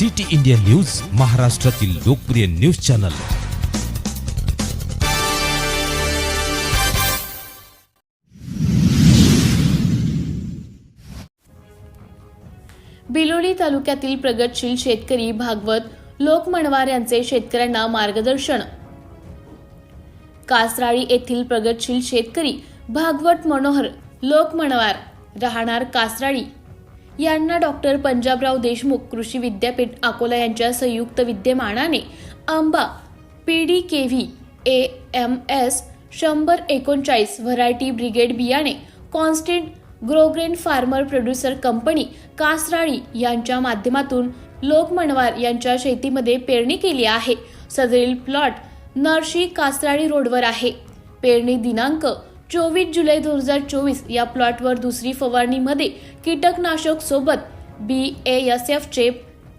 City India news महाराष्ट्रातील लोकप्रिय news channel. Biloli तालुक्यातील प्रगतशील शेतकरी भागवत लोकमणवार यांचे शेतकऱ्यांना मार्गदर्शन. कासराळी येथील प्रगतशील शेतकरी भागवत मनोहर लोकमणवार राहणार कासराळी. यांना डॉक्टर पंजाबराव देशमुख कृषी विद्यापीठ अकोला यांच्या संयुक्त विद्यमानाने आंबा P D K V A M S शंभर एकोणचाळीस व्हरायटी ब्रिगेड बियाणे कॉन्स्टंट ग्रोग्रेन फार्मर प्रोड्युसर कंपनी कासराळी यांच्या माध्यमातून लोकमणवार यांच्या शेतीमध्ये पेरणी केली आहे. सदरील प्लॉट नरशी कासराळी रोडवर आहे. पेरणी दिनांक चोवीस जुलै दोन हजार चोवीस या प्लॉटवर दुसरी फवारणीमध्ये कीटकनाशक सोबत बी ए एस एफचे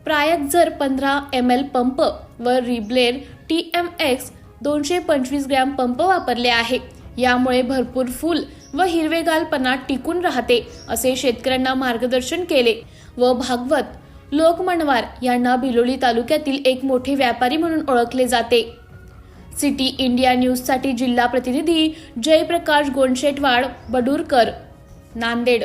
प्रायक्झर पंधरा एम एल पंप व रिब्लेर टी एम एक्स दोनशे पंचवीस ग्रॅम पंप वापरले आहे. यामुळे भरपूर फूल व हिरवेगालपणा टिकून राहते असे शेतकऱ्यांना मार्गदर्शन केले. व भागवत लोकमणवार यांना भिलोली तालुक्यातील एक मोठे व्यापारी म्हणून ओळखले जाते. सिटी इंडिया न्यूजसाठी जिल्हा प्रतिनिधी जयप्रकाश गोंडशेटवाड बडूरकर नांदेड.